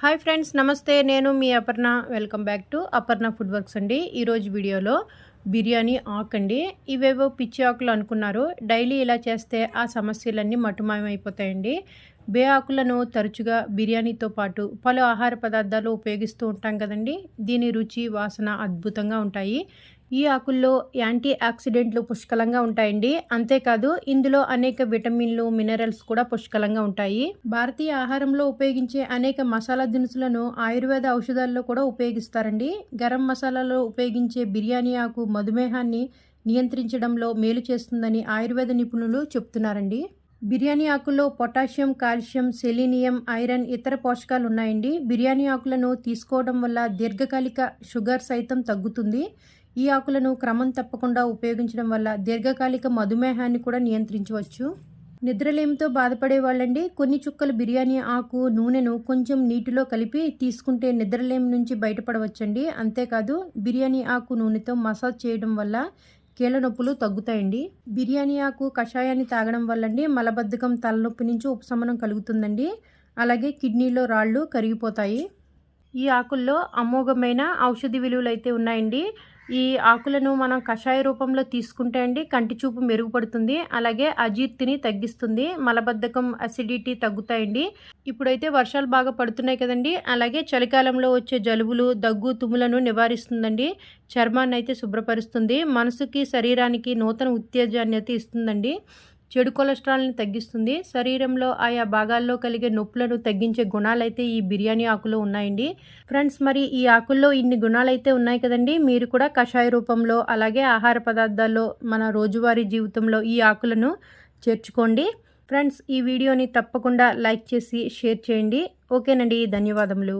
Hi friends నమస్తే. నేను మీ Aparna. Welcome back to Aparna food works అండి ఈరోజు వీడియోలో బిర్యానీ ఆకు అండి. ఇవేవో పిచ్చి ఆకులు అనుకున్నారు. డైలీ ఇలా చేస్తే ఆ సమస్యలన్నీ మటుమాయమైపోతాయండి. బే ఆకులను తరచుగా బిర్యానీతో పాటు పలు ఆహార పదార్థాలు ఉపయోగిస్తూ ఉంటాం కదండి. దీని రుచి వాసన అద్భుతంగా ఉంటాయి. ఈ ఆకుల్లో యాంటీ ఆక్సిడెంట్లు పుష్కలంగా ఉంటాయండి. అంతేకాదు ఇందులో అనేక విటమిన్లు మినరల్స్ కూడా పుష్కలంగా ఉంటాయి. భారతీయ ఆహారంలో ఉపయోగించే అనేక మసాలా దినుసులను ఆయుర్వేద ఔషధాల్లో కూడా ఉపయోగిస్తారండి. గరం మసాలాలో ఉపయోగించే బిర్యానీ ఆకు మధుమేహాన్ని నియంత్రించడంలో మేలు చేస్తుందని ఆయుర్వేద నిపుణులు చెప్తున్నారండి. బిర్యానీ ఆకుల్లో పొటాషియం కాల్షియం సెలీనియం ఐరన్ ఇతర పోషకాలు ఉన్నాయండి బిర్యానీ ఆకులను తీసుకోవడం వల్ల దీర్ఘకాలిక షుగర్ సైతం తగ్గుతుంది. ఈ ఆకులను క్రమం తప్పకుండా ఉపయోగించడం వల్ల దీర్ఘకాలిక మధుమేహాన్ని కూడా నియంత్రించవచ్చు. నిద్రలేమితో బాధపడే వాళ్ళండి కొన్ని చుక్కల బిర్యానీ ఆకు నూనెను కొంచెం నీటిలో కలిపి తీసుకుంటే నిద్రలేమి నుంచి బయటపడవచ్చండి. అంతేకాదు బిర్యానీ ఆకు నూనెతో మసాజ్ చేయడం వల్ల కీళ్ళ నొప్పులు తగ్గుతాయండి. బిర్యానీ ఆకు కషాయాన్ని తాగడం వల్లండి మలబద్ధకం తలనొప్పి నుంచి ఉపశమనం కలుగుతుందండి. అలాగే కిడ్నీలో రాళ్ళు కరిగిపోతాయి. ఈ ఆకుల్లో అమోఘమైన ఔషధి విలువలు అయితే ఉన్నాయండి. ఈ ఆకులను మనం కషాయ రూపంలో తీసుకుంటే అండి కంటి చూపు మెరుగుపడుతుంది అలాగే అజీర్తిని తగ్గిస్తుంది మలబద్ధకం అసిడిటీ తగ్గుతాయండి. ఇప్పుడైతే వర్షాలు బాగా పడుతున్నాయి కదండి అలాగే చలికాలంలో వచ్చే జలుబులు దగ్గు తుమ్ములను నివారిస్తుందండి చర్మాన్ని అయితే శుభ్రపరుస్తుంది మనసుకి శరీరానికి నూతన ఉత్తేజాన్ని అయితే ఇస్తుందండి. చెడు కొలెస్ట్రాల్ని తగ్గిస్తుంది. శరీరంలో ఆయా భాగాల్లో కలిగే నొప్పులను తగ్గించే గుణాలైతే ఈ బిర్యానీ ఆకులో ఉన్నాయండి. ఫ్రెండ్స్ మరి ఈ ఆకుల్లో ఇన్ని గుణాలైతే ఉన్నాయి కదండి? మీరు కూడా కషాయ రూపంలో అలాగే ఆహార పదార్థాల్లో మన రోజువారీ జీవితంలో ఈ ఆకులను చేర్చుకోండి. ఫ్రెండ్స్ ఈ వీడియోని తప్పకుండా లైక్ చేసి షేర్ చేయండి. ఓకేనండి ధన్యవాదములు.